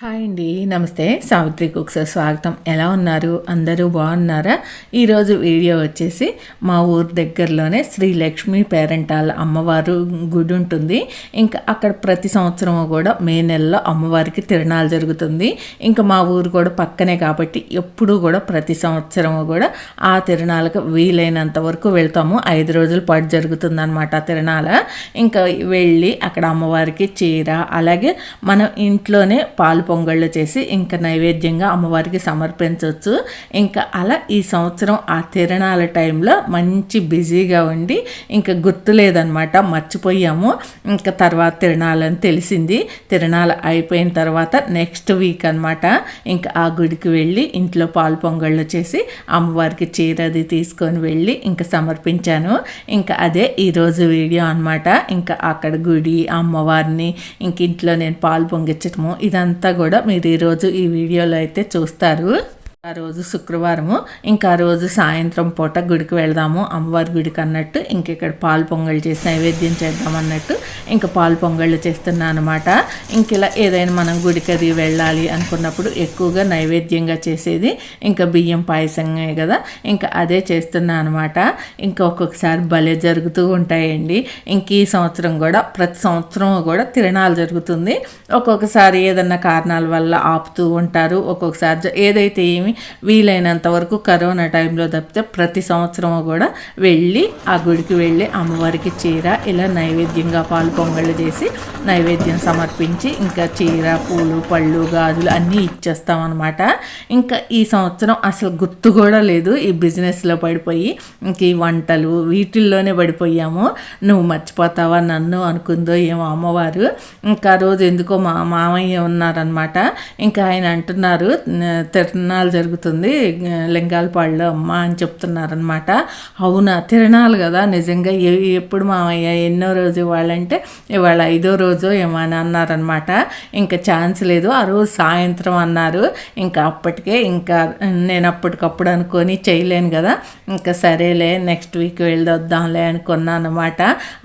Hi అండి నమస్తే. Savitri cooks స్వాగతం. ఎలా ఉన్నారు? అందరూ బాగున్నారా? ఈరోజు వీడియో వచ్చేసి మా ఊరు దగ్గరలోనే శ్రీ లక్ష్మీ పేరెంటాల అమ్మవారు గుడి ఉంటుంది. ఇంకా అక్కడ ప్రతి సంవత్సరం కూడా మే నెలలో అమ్మవారికి తిరణాలు జరుగుతుంది. ఇంకా మా ఊరు కూడా పక్కనే కాబట్టి ఎప్పుడూ కూడా ప్రతి సంవత్సరం కూడా ఆ తిరణాలకు వీలైనంత వరకు వెళ్తాము. ఐదు రోజుల పాటు జరుగుతుంది అనమాట తిరణాల. ఇంకా వెళ్ళి అక్కడ అమ్మవారికి చీర అలాగే మనం ఇంట్లోనే పాలు పొంగళ్ళు చేసి ఇంకా నైవేద్యంగా అమ్మవారికి సమర్పించవచ్చు. ఇంకా అలా ఈ సంవత్సరం ఆ తిరణాల టైంలో మంచి బిజీగా ఉండి ఇంకా గుర్తు లేదనమాట మర్చిపోయాము. ఇంకా తర్వాత తిరణాలని తెలిసింది. తిరణాలు అయిపోయిన తర్వాత నెక్స్ట్ వీక్ అనమాట ఇంకా ఆ గుడికి వెళ్ళి ఇంట్లో పాలు పొంగళ్ళు చేసి అమ్మవారికి చీర అది తీసుకొని వెళ్ళి ఇంకా సమర్పించాను. ఇంకా అదే ఈరోజు వీడియో అనమాట ఇంకా అక్కడ గుడి అమ్మవారిని ఇంక ఇంట్లో నేను పాలు పొంగించటము ఇదంతా కూడా మీరు ఈరోజు ఈ వీడియోలో అయితే చూస్తారు. ఆ రోజు శుక్రవారము ఇంకా ఆ రోజు సాయంత్రం పూట గుడికి వెళ్దాము అమ్మవారి గుడికి అన్నట్టు ఇంక ఇక్కడ పాలు పొంగళ్ళు చేసి నైవేద్యం చేద్దాం అన్నట్టు ఇంకా పాలు పొంగళ్ళు చేస్తున్నా అనమాట ఇంక ఇలా ఏదైనా మనం గుడికి అది వెళ్ళాలి అనుకున్నప్పుడు ఎక్కువగా నైవేద్యంగా చేసేది ఇంకా బియ్యం పాయసమే కదా. ఇంకా అదే చేస్తున్నా అనమాట ఇంకా ఒక్కొక్కసారి భలే జరుగుతూ ఉంటాయండి. ఇంక ఈ సంవత్సరం కూడా ప్రతి సంవత్సరం కూడా తిరణాలు జరుగుతుంది. ఒక్కొక్కసారి ఏదన్నా కారణాల వల్ల ఆపుతూ ఉంటారు. ఒక్కొక్కసారి జ- ఏదైతే ఏమి వీలైనంత వరకు కరోనా టైంలో తప్పితే ప్రతి సంవత్సరం కూడా వెళ్ళి ఆ గుడికి వెళ్ళి అమ్మవారికి చీర ఇలా నైవేద్యంగా పాలు పొంగళ్ళు చేసి నైవేద్యం సమర్పించి ఇంకా చీర పూలు పళ్ళు గాజులు అన్నీ ఇచ్చేస్తామన్నమాట ఇంకా ఈ సంవత్సరం అసలు గుర్తు కూడా లేదు ఈ బిజినెస్లో పడిపోయి ఇంక ఈ వంటలు వీటిల్లోనే పడిపోయాము. నువ్వు మర్చిపోతావా నన్ను అనుకుందో ఏమో అమ్మవారు. ఇంకా రోజు ఎందుకో మా మామయ్య ఉన్నారనమాట ఇంకా ఆయన అంటున్నారు "న- తిరణాలు జరుగుతుంది ఆ, లింగాలపాడులో అమ్మ అని చెప్తున్నారనమాట అవునా? తిరణాలు కదా నిజంగా. ఎప్పుడు మామయ్య ఎన్నో రోజు ఇవాళంటే ఇవాళ ఐదో రోజు ఏమని అన్నారనమాట ఇంకా ఛాన్స్ లేదు. ఆ రోజు సాయంత్రం అన్నారు. ఇంకా అప్పటికే ఇంకా నేను అప్పటికప్పుడు అనుకొని చేయలేను కదా. ఇంకా సరేలే నెక్స్ట్ వీక్ వెళ్ళొద్దాంలే అనుకున్నాను అనమాట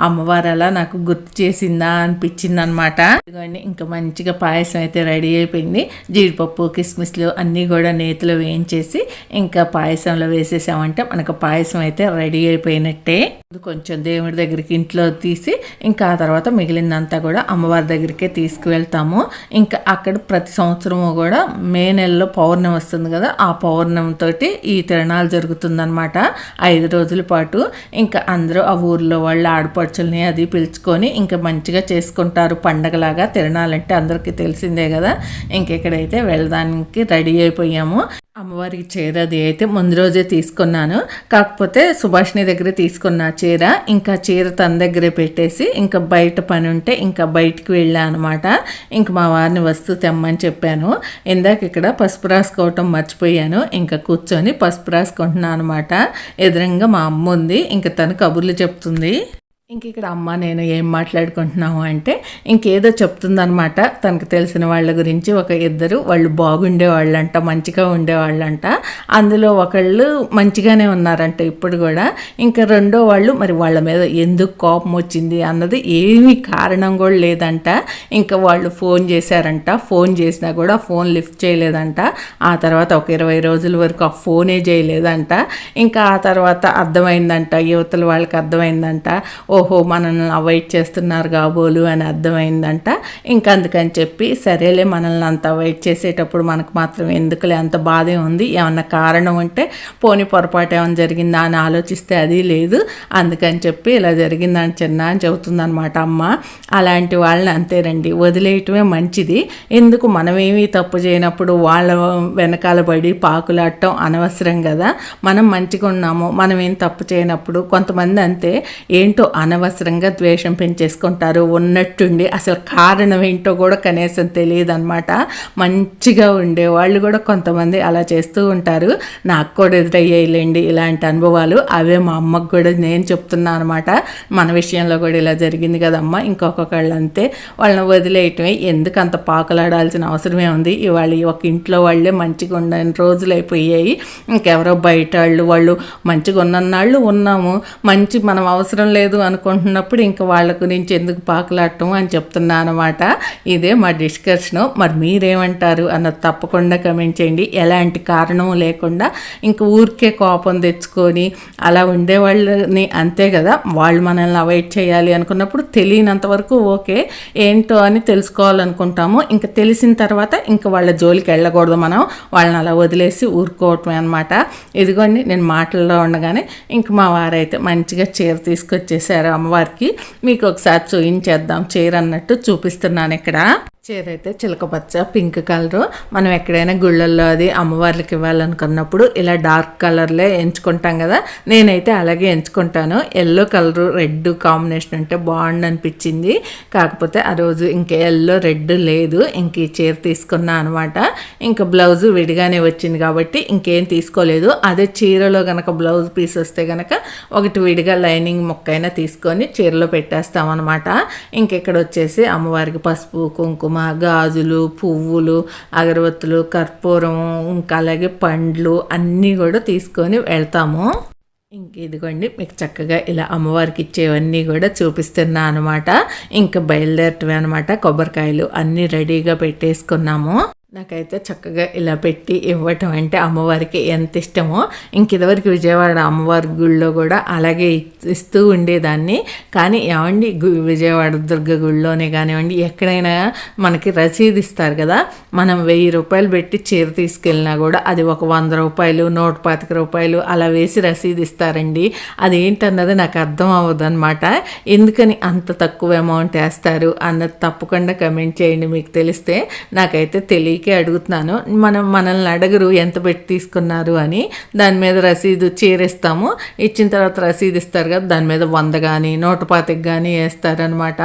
అమ్మవారు అలా నాకు గుర్తు చేసిందా అనిపించింది అనమాట ఇదిగోండి ఇంకా మంచిగా పాయసం అయితే రెడీ అయిపోయింది. జీడిపప్పు కిస్మిస్లు అన్నీ కూడా నేతిలో వేయించేసి ఇంకా పాయసంలో వేసేసామంటే మనకు పాయసం అయితే రెడీ అయిపోయినట్టే. కొంచెం దేవుడి దగ్గరికి ఇంట్లో తీసి ఇంకా ఆ తర్వాత మిగిలిందంతా కూడా అమ్మవారి దగ్గరికే తీసుకువెళ్తాము. ఇంకా అక్కడ ప్రతి సంవత్సరము కూడా మే నెలలో పౌర్ణమి వస్తుంది కదా ఆ పౌర్ణమితో ఈ తిరణాలు జరుగుతుందన్నమాట. ఐదు రోజుల పాటు ఇంకా అందరూ ఆ ఊర్లో వాళ్ళ ఆడపడుచుల్ని అది పిలుచుకొని ఇంకా మంచిగా చేసుకుంటారు. పండగలాగా తిరణాలంటే అందరికీ తెలిసిందే కదా. ఇంకెక్కడైతే వెళ్ళడానికి రెడీ అయిపోయాము. అమ్మవారికి చీర అది అయితే ముందు రోజే తీసుకున్నాను. కాకపోతే సుభాష్ని దగ్గర తీసుకున్న చీర ఇంకా చీర తన దగ్గరే పెట్టేసి ఇంకా బయట పని ఉంటే ఇంకా బయటికి వెళ్ళా అనమాట ఇంకా మా వారిని వస్తూ తెమ్మని చెప్పాను. ఇందాక ఇక్కడ పసుపు రాసుకోవటం మర్చిపోయాను. ఇంకా కూర్చొని పసుపు రాసుకుంటున్నాను అనమాట ఎదురంగా మా అమ్మ ఉంది. ఇంకా తను కబుర్లు చెప్తుంది. ఇంక ఇక్కడ అమ్మ నేను ఏం మాట్లాడుకుంటున్నాము అంటే ఇంకేదో చెప్తుందనమాట తనకు తెలిసిన వాళ్ళ గురించి ఒక ఇద్దరు వాళ్ళు బాగుండేవాళ్ళంట మంచిగా ఉండేవాళ్ళంట. అందులో ఒకళ్ళు మంచిగానే ఉన్నారంట ఇప్పుడు కూడా. ఇంకా రెండో వాళ్ళు మరి వాళ్ళ మీద ఎందుకు కోపం వచ్చింది అన్నది ఏమీ కారణం కూడా లేదంట. ఇంకా వాళ్ళు ఫోన్ చేశారంట. ఫోన్ చేసినా కూడా ఫోన్ లిఫ్ట్ చేయలేదంట. ఆ తర్వాత ఒక ఇరవై రోజుల వరకు ఆ ఫోనే చేయలేదంట. ఇంకా ఆ తర్వాత అర్థమైందంట యువతల వాళ్ళకి అర్థమైందంట. ఓహో మనల్ని అవాయిడ్ చేస్తున్నారు కాబోలు అని అర్థమైందంట. ఇంకా అందుకని చెప్పి సరేలే మనల్ని అంత అవాయిడ్ చేసేటప్పుడు మనకు మాత్రం ఎందుకులే అంత బాధే ఉంది. ఏమన్నా కారణం ఉంటే పోని పొరపాటు ఏమైనా జరిగిందా అని ఆలోచిస్తే అది లేదు. అందుకని చెప్పి ఇలా జరిగిందని చిన్న అని చెబుతుందనమాట అమ్మ. అలాంటి వాళ్ళని అంతేనండి. వదిలేయటమే మంచిది. ఎందుకు మనమేమీ తప్పు చేయనప్పుడు వాళ్ళ వెనకాల పడి పాకులాడటం అనవసరం కదా. మనం మంచిగా ఉన్నాము మనం ఏం తప్పు చేయనప్పుడు కొంతమంది అంతే. ఏంటో అనవసరంగా ద్వేషం పెంచేసుకుంటారు. ఉన్నట్టుండి అసలు కారణం ఏంటో కూడా కనీసం తెలియదు అనమాట మంచిగా ఉండే వాళ్ళు కూడా కొంతమంది అలా చేస్తూ ఉంటారు. నాకు కూడా ఎదురయ్యాయిలేండి ఇలాంటి అనుభవాలు. అవే మా అమ్మకు కూడా నేను చెప్తున్నా అనమాట మన విషయంలో కూడా ఇలా జరిగింది కదమ్మా. ఇంకొకళ్ళు అంతే వాళ్ళని వదిలేయటమే. ఎందుకు అంత పాకలాడాల్సిన అవసరమే ఉంది. ఇవాళ ఒక ఇంట్లో వాళ్ళే మంచిగా ఉండని రోజులు అయిపోయాయి. ఇంకెవరో బయట వాళ్ళు వాళ్ళు మంచిగా ఉన్నన్నాళ్ళు ఉన్నాము. మంచి మనం అవసరం లేదు అనుకుంటున్నప్పుడు ఇంకా వాళ్ళ గురించి ఎందుకు పాకులాడటం అని చెప్తున్నా అనమాట ఇదే మా డిస్కషన్ మరి మీరేమంటారు అన్నది తప్పకుండా కమెంట్ చేయండి. ఎలాంటి కారణం లేకుండా ఇంకా ఊరికే కోపం తెచ్చుకొని అలా ఉండేవాళ్ళని అంతే కదా. వాళ్ళు మనల్ని అవాయిడ్ చేయాలి అనుకున్నప్పుడు తెలియనంత వరకు ఓకే ఏంటో అని తెలుసుకోవాలనుకుంటాము. ఇంకా తెలిసిన తర్వాత ఇంకా వాళ్ళ జోలికి వెళ్ళకూడదు మనం. వాళ్ళని అలా వదిలేసి ఊరుకోవటమే అనమాట ఇదిగోండి నేను మాటల్లో ఉండగానే ఇంక మా వారైతే మంచిగా చీర తీసుకొచ్చేసారు. అమ్మవారికి. మీకు ఒకసారి చూయించేద్దాం. చీర అన్నట్టు చూపిస్తున్నాను ఇక్కడ. చీర అయితే చిలకపచ్చ పింక్ కలర్. మనం ఎక్కడైనా గుళ్ళల్లో అది అమ్మవార్లకి ఇవ్వాలనుకున్నప్పుడు ఇలా డార్క్ కలర్లే ఎంచుకుంటాం కదా. నేనైతే అలాగే ఎంచుకుంటాను. ఎల్లో కలర్ రెడ్ కాంబినేషన్ ఉంటే బాగుండు అనిపించింది కాకపోతే ఆ రోజు ఇంకా ఎల్లో రెడ్ లేదు. ఇంక ఈ చీర తీసుకున్నా అనమాట. ఇంకా బ్లౌజ్ విడిగానే వచ్చింది కాబట్టి ఇంకేం తీసుకోలేదు. అదే చీరలో కనుక బ్లౌజ్ పీస్ వస్తే కనుక ఒకటి విడిగా లైనింగ్ మొక్కైనా తీసుకొని చీరలో పెట్టేస్తాం అనమాట ఇంక ఇక్కడ వచ్చేసి అమ్మవారికి పసుపు కుంకుమ గాజులు పువ్వులు అగరబత్తులు కర్పూరం ఇంకా అలాగే పండ్లు అన్నీ కూడా తీసుకొని వెళ్తాము. ఇంక ఇదిగోండి మీకు చక్కగా ఇలా అమ్మవారికి ఇచ్చేవన్నీ కూడా చూపిస్తున్నా అనమాట ఇంకా బయలుదేరటమే అనమాట కొబ్బరికాయలు అన్నీ రెడీగా పెట్టేసుకున్నాము. నాకైతే చక్కగా ఇలా పెట్టి ఇవ్వటం అంటే అమ్మవారికి ఎంత ఇష్టమో ఇంక ఇదివరకు విజయవాడ అమ్మవారి గుళ్ళో కూడా అలాగే ఇస్తూ ఉండేదాన్ని. కానీ ఏమండి గు- విజయవాడ దుర్గ గుళ్ళోనే కానివ్వండి ఎక్కడైనా మనకి రసీదు ఇస్తారు కదా మనం వెయ్యి రూపాయలు పెట్టి చీర తీసుకెళ్ళినా కూడా అది ఒక వంద రూపాయలు నూట పాతిక రూపాయలు అలా వేసి రసీదు ఇస్తారండి. అది ఏంటన్నది నాకు అర్థం అవ్వదు అనమాట ఎందుకని అంత తక్కువ అమౌంట్ వేస్తారు అన్నది తప్పకుండా కమెంట్ చేయండి మీకు తెలిస్తే. నాకైతే మీకే అడుగుతున్నాను. మనం మనల్ని అడగరు ఎంత పెట్టి తీసుకున్నారు అని. దాని మీద రసీదు చేరేస్తాము. ఇచ్చిన తర్వాత రసీదు ఇస్తారు కదా దాని మీద వంద కానీ నూట పాతికి కానీ వేస్తారనమాట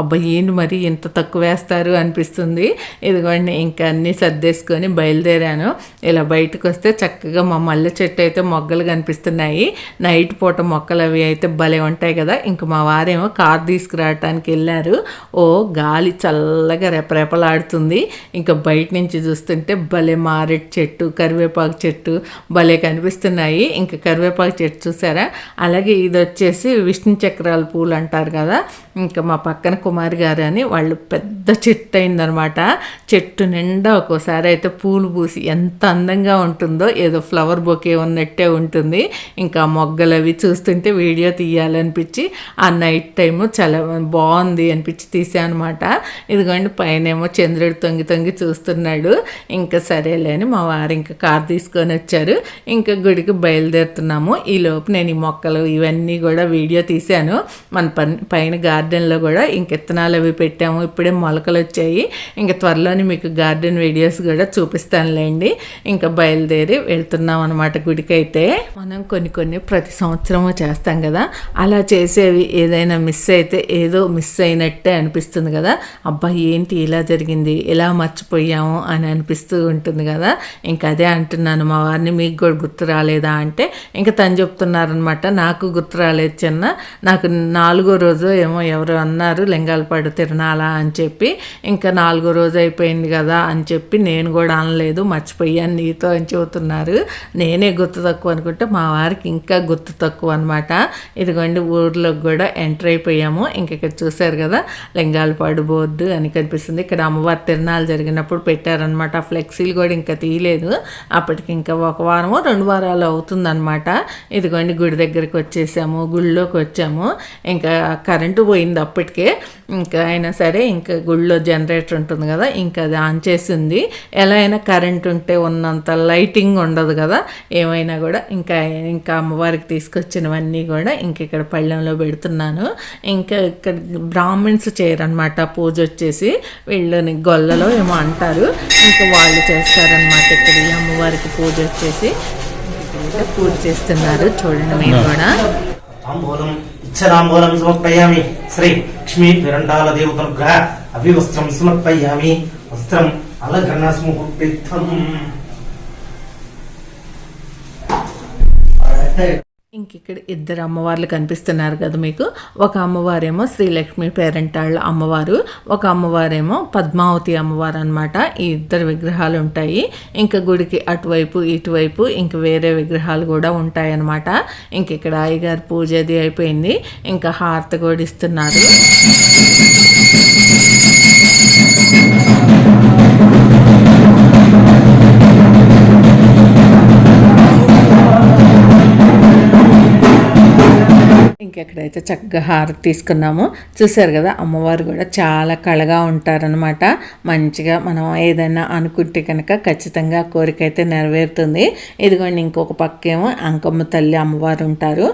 అబ్బా ఏంటి మరి ఇంత తక్కువ వేస్తారు అనిపిస్తుంది. ఇదిగోండి ఇంకా అన్నీ సర్దేసుకొని బయలుదేరాను. ఇలా బయటకు వస్తే చక్కగా మా మల్లె చెట్టు అయితే మొగ్గలు కనిపిస్తున్నాయి. నైట్ పూట మొక్కలు అవి అయితే భలే ఉంటాయి కదా. ఇంక మా వారేమో కార్ తీసుకురావటానికి వెళ్ళారు. ఓ గాలి చల్లగా రెపరెపలాడుతుంది. ఇంకా బయట నుంచి చూస్తుంటే భలే మారెట్ చెట్టు కరివేపాకు చెట్టు భలే కనిపిస్తున్నాయి. ఇంకా కరివేపాకు చెట్టు చూసారా? అలాగే ఇది వచ్చేసి విష్ణు చక్రాల పూలు అంటారు కదా? ఇంకా మా పక్కన కుమారి గారు అని వాళ్ళు పెద్ద చెట్టు అయిందనమాట. చెట్టు నిండా ఒక్కోసారి అయితే పూలు పూసి ఎంత అందంగా ఉంటుందో ఏదో ఫ్లవర్ బొకే ఉన్నట్టే ఉంటుంది. ఇంకా మొగ్గలు అవి చూస్తుంటే వీడియో తీయాలనిపించి ఆ నైట్ టైము చాలా బాగుంది అనిపించి తీసాను అనమాట ఇదిగోండి పైన ఏమో చంద్రుడు తొంగి తొంగి చూస్తున్నాడు. ఇంకా సరేలే అని మా వారు ఇంకా కార్ తీసుకొని వచ్చారు. ఇంకా గుడికి బయలుదేరుతున్నాము. ఈ లోపు నేను ఈ మొక్కలు ఇవన్నీ కూడా వీడియో తీశాను. మన పన్ పైన గార్డెన్లో కూడా ఇంక ఇత్తనాలు అవి పెట్టాము. ఇప్పుడే మొలకలు వచ్చాయి. ఇంకా త్వరలోనే మీకు గార్డెన్ వీడియోస్ కూడా చూపిస్తానులేండి. ఇంకా బయలుదేరి వెళ్తున్నాం అనమాట గుడికి అయితే మనం కొన్ని కొన్ని ప్రతి సంవత్సరము చేస్తాం కదా. అలా చేసేవి ఏదైనా మిస్ అయితే ఏదో మిస్ అయినట్టే అనిపిస్తుంది కదా. అబ్బా ఏంటి ఇలా జరిగింది? ఇలా మర్చిపోయాము? అని అనిపిస్తూ ఉంటుంది కదా. ఇంకా అదే అంటున్నాను మా వారిని మీకు కూడా గుర్తు రాలేదా అంటే ఇంకా తను చెప్తున్నారనమాట నాకు గుర్తు రాలేదు చిన్న నాకు నాలుగో రోజు ఏమో ఎవరు అన్నారు లింగాలపాడు తిరణాలా అని చెప్పి ఇంకా నాలుగో రోజు అయిపోయింది కదా అని చెప్పి నేను కూడా అనలేదు మర్చిపోయాను నీతో అని చెబుతున్నారు. నేనే గుర్తు తక్కువ అనుకుంటే మా వారికి ఇంకా గుర్తు తక్కువ అనమాట ఇదిగోండి ఊర్లోకి కూడా ఎంటర్ అయిపోయాము. ఇంక ఇక్కడ చూశారు కదా లింగాలపాడు బోర్డు అని కనిపిస్తుంది. ఇక్కడ అమ్మవారి తిరణాలు జరిగినప్పుడు పెట్టారు. పెట్టారనమాట ఫ్లెక్సీలు కూడా ఇంకా తీయలేదు. అప్పటికి ఇంకా ఒక వారము రెండు వారాలు అవుతుందన్నమాట. ఇదిగోండి గుడి దగ్గరికి వచ్చేసాము గుళ్ళోకి వచ్చాము. ఇంకా కరెంటు పోయింది అప్పటికే. ఇంకా అయినా సరే ఇంకా గుళ్ళో జనరేటర్ ఉంటుంది కదా ఇంకా అది ఆన్ చేసింది. ఎలా అయినా కరెంట్ ఉంటే ఉన్నంత లైటింగ్ ఉండదు కదా. ఏమైనా కూడా ఇంకా ఇంకా అమ్మవారికి తీసుకొచ్చినవన్నీ కూడా ఇంక ఇక్కడ పళ్ళెంలో పెడుతున్నాను. ఇంకా ఇక్కడ బ్రాహ్మిన్స్ చేయరనమాట పూజ వచ్చేసి వీళ్ళని గొల్లలో ఏమో అంటారు. ఇంకా వాళ్ళు చేస్తారనమాట ఇక్కడ ఈ అమ్మవారికి పూజ వచ్చేసి పూజ చేస్తున్నారు చూడండి మీరు కూడా. తాంబూలం ఇచ్చతాంబూలం సమర్పయామి. శ్రీ లక్ష్మీ విరండాల దేవతనుగ్రహ అభివస్త్రం సమర్పయామి. వస్త్రం అలఘన స్ముహూర్తిత్వం ఇంక ఇక్కడ ఇద్దరు అమ్మవార్లు కనిపిస్తున్నారు కదా మీకు. ఒక అమ్మవారేమో శ్రీలక్ష్మి పేరెంటాళ్ళ అమ్మవారు ఒక అమ్మవారేమో పద్మావతి అమ్మవారు అనమాట ఈ ఇద్దరు విగ్రహాలు ఉంటాయి. ఇంకా గుడికి అటువైపు ఇటువైపు ఇంక వేరే విగ్రహాలు కూడా ఉంటాయి అన్నమాట ఇంక ఇక్కడ అయ్యగారు పూజ అది అయిపోయింది. ఇంకా హారతి కూడా ఇస్తున్నారు. ఎక్కడైతే చక్కగా హారతి తీసుకున్నాము చూసారు కదా అమ్మవారు కూడా చాలా కళగా ఉంటారనమాట మంచిగా మనం ఏదైనా అనుకుంటే కనుక ఖచ్చితంగా కోరిక అయితే నెరవేరుతుంది. ఇదిగోండి ఇంకొక పక్కేమో అంకమ్మ తల్లి అమ్మవారు ఉంటారు.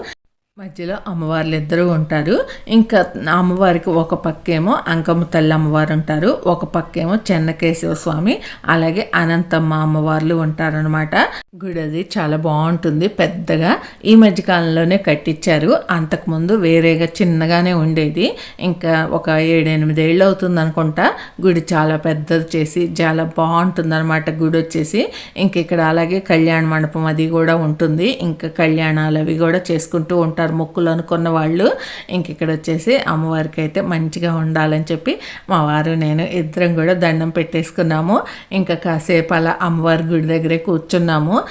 మధ్యలో అమ్మవార్లు ఇద్దరు ఉంటారు. ఇంకా అమ్మవారికి ఒక పక్కేమో అంకమ్మ తల్లి అమ్మవారు ఉంటారు. ఒక పక్కేమో చెన్నకేశవ స్వామి అలాగే అనంతమ్మ అమ్మవార్లు ఉంటారనమాట గుడి అది చాలా బాగుంటుంది పెద్దగా. ఈ మధ్యకాలంలోనే కట్టించారు అంతకుముందు వేరేగా చిన్నగానే ఉండేది. ఇంకా ఒక ఏడెనిమిదేళ్ళు అవుతుంది అనుకుంటా. గుడి చాలా పెద్దది చేసి చాలా బాగుంటుంది అనమాట గుడి వచ్చేసి. ఇంక ఇక్కడ అలాగే కళ్యాణ మండపం అది కూడా ఉంటుంది. ఇంకా కళ్యాణాలు అవి కూడా చేసుకుంటూ ఉంటారు. మొక్కులు అనుకున్న వాళ్ళు. ఇంక ఇక్కడ వచ్చేసి అమ్మవారికి అయితే మంచిగా ఉండాలని చెప్పి మా వారు నేను ఇద్దరం కూడా దండం పెట్టేసుకున్నాము. ఇంకా కాసేపు అలా అమ్మవారి గుడి దగ్గరే కూర్చున్నాము.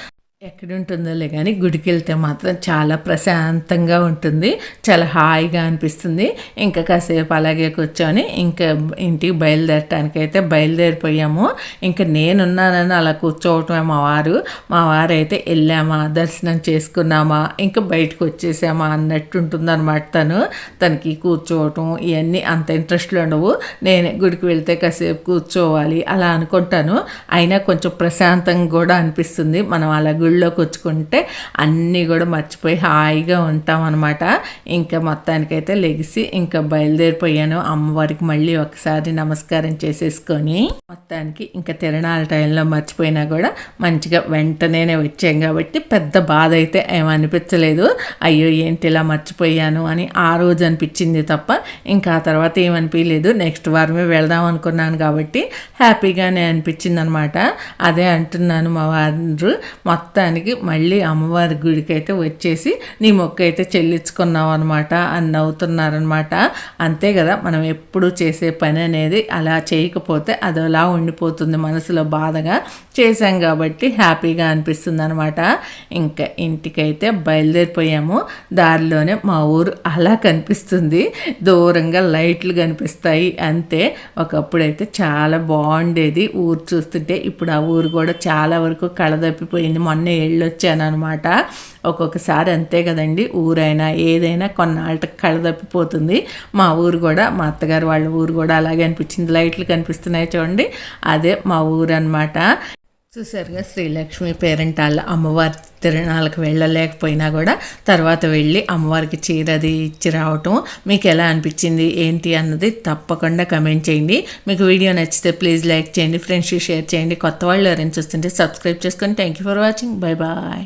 ఎక్కడుంటుందోలే కానీ గుడికి వెళ్తే మాత్రం చాలా ప్రశాంతంగా ఉంటుంది. చాలా హాయిగా అనిపిస్తుంది. ఇంకా కాసేపు అలాగే కూర్చొని ఇంకా ఇంటికి బయలుదేరటానికి అయితే బయలుదేరిపోయాము. ఇంకా నేనున్నానని అలా కూర్చోవటమే మా వారు. మా వారు అయితే వెళ్ళామా దర్శనం చేసుకున్నామా ఇంకా బయటకు వచ్చేసామా అన్నట్టు ఉంటుందన్నమాట తను. తనకి కూర్చోవటం ఇవన్నీ అంత ఇంట్రెస్ట్లు ఉండవు. నేనే గుడికి వెళ్తే కాసేపు కూర్చోవాలి అలా అనుకుంటాను. అయినా కొంచెం ప్రశాంతంగా కూడా అనిపిస్తుంది. మనం అలా గుళ్ళోకి వచ్చుకుంటే అన్నీ కూడా మర్చిపోయి హాయిగా ఉంటాం అనమాట ఇంకా మొత్తానికైతే లెగిసి ఇంకా బయలుదేరిపోయాను. అమ్మవారికి మళ్ళీ ఒకసారి నమస్కారం చేసేసుకొని మొత్తానికి ఇంకా తిరణాల టైంలో మర్చిపోయినా కూడా మంచిగా వెంటనే వచ్చాం కాబట్టి పెద్ద బాధ అయితే ఏమనిపించలేదు అయ్యో ఏంటి ఇలా మర్చిపోయాను అని ఆ రోజు అనిపించింది తప్ప ఇంకా ఆ తర్వాత ఏమనిపించలేదు నెక్స్ట్ వారమే వెళ్దాం అనుకున్నాను కాబట్టి హ్యాపీగానే అనిపించింది అనమాట అదే అంటున్నాను మా వారు. మొత్తానికి మళ్ళీ అమ్మవారి గుడికి అయితే వచ్చేసి నీ మొక్క అయితే చెల్లించుకున్నావు అనమాట అని నవ్వుతున్నారనమాట అంతే కదా మనం ఎప్పుడు చేసే పని అనేది అలా చేయకపోతే అది అలా ఉండిపోతుంది మనసులో బాధగా. చేశాం కాబట్టి హ్యాపీగా అనిపిస్తుంది అనమాట ఇంకా ఇంటికైతే బయలుదేరిపోయాము. దారిలోనే మా ఊరు అలా కనిపిస్తుంది. దూరంగా లైట్లు కనిపిస్తాయి అంతే. ఒకప్పుడైతే చాలా బాగుండేది. ఊరు చూస్తుంటే ఇప్పుడు ఆ ఊరు కూడా చాలా వరకు కళదప్పిపోయింది మొన్న వెళ్ళొచ్చాను అనమాట ఒక్కొక్కసారి అంతే కదండి ఊరైనా ఏదైనా కొన్నాళ్ళకి కళ్ళదప్పిపోతుంది. మా ఊరు కూడా మా అత్తగారు వాళ్ళ ఊరు కూడా అలాగే అనిపించింది. లైట్లు కనిపిస్తున్నాయి చూడండి. అదే మా ఊరు అనమాట చూసారుగా శ్రీలక్ష్మి పేరెంట్ వాళ్ళ అమ్మవారి తిరణాలకు వెళ్ళలేకపోయినా కూడా తర్వాత వెళ్ళి అమ్మవారికి చీరది ఇచ్చి రావటం మీకు ఎలా అనిపించింది ఏంటి అన్నది తప్పకుండా కమెంట్ చేయండి. మీకు వీడియో నచ్చితే ప్లీజ్ లైక్ చేయండి ఫ్రెండ్స్కి షేర్ చేయండి. కొత్త వాళ్ళు ఎవరైనా చూస్తుంటే సబ్స్క్రైబ్ చేసుకొని thank you for watching. Bye bye.